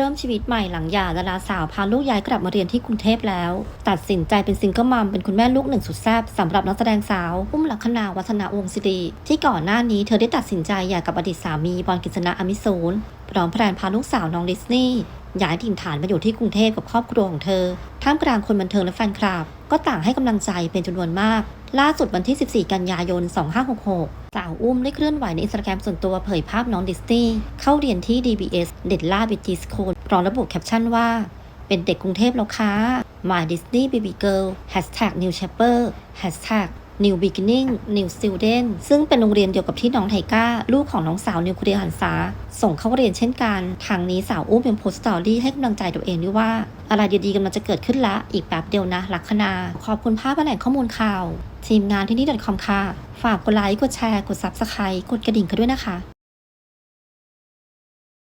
เริ่มชีวิตใหม่หลังหย่าดาราสาวพาลูกย้ายกลับมาเรียนที่กรุงเทพแล้ว ตัดสินใจเป็นซิงเกิลมัมเป็นคุณแม่ลูกหนึ่งสุดแซ่บสำหรับนักแสดงสาวอุ้มลักษณาวัฒนาวงศิริที่ก่อนหน้านี้เธอได้ตัดสินใจหย่ากับอดีตสามีบอลกฤษณะอมิสูนพร้อมแพลนพาลูกสาวน้องดิสนีย์ย้ายถิ่นฐานมาอยู่ที่กรุงเทพกับครอบครัวของเธอ ท่ามกลางคนบันเทิงและแฟนคลับ ก็ต่างให้กำลังใจเป็นจำนวนมาก ล่าสุดวันที่ 14 กันยายน 2566 สาวอุ้มได้เคลื่อนไหวในอินสตาแกรมส่วนตัวเผยภาพน้องดิสนีย์เข้าเรียนที่ DBS เด็ดล่าบิจีสโคนพร้อมระบุแคปชั่นว่า เป็นเด็กกรุงเทพแล้วค่ะ My Disney Baby Girl Hashtag New Chapter Hashtag New Beginning New Student ซึ่งเป็นโรงเรียนเดียวกับที่น้องไทก้า ลูกของน้องสาวนิวเคลียร์หันซาส่งเข้าเรียนเช่นกัน ทางนี้สาวอุ้มเป็นโพสต์สตอรี่ให้กำลังใจตัวเองด้วยว่า อะไรดีๆกำลังจะเกิดขึ้นละ อีกแป๊บเดียวนะ ลัคนา ขอบคุณภาพแหล่งข้อมูลข่าว ทีมงานที่นี่ดอทค่ะ ฝากกดไลค์ กดแชร์ กด Subscribe กดกระดิ่งกันด้วยนะคะ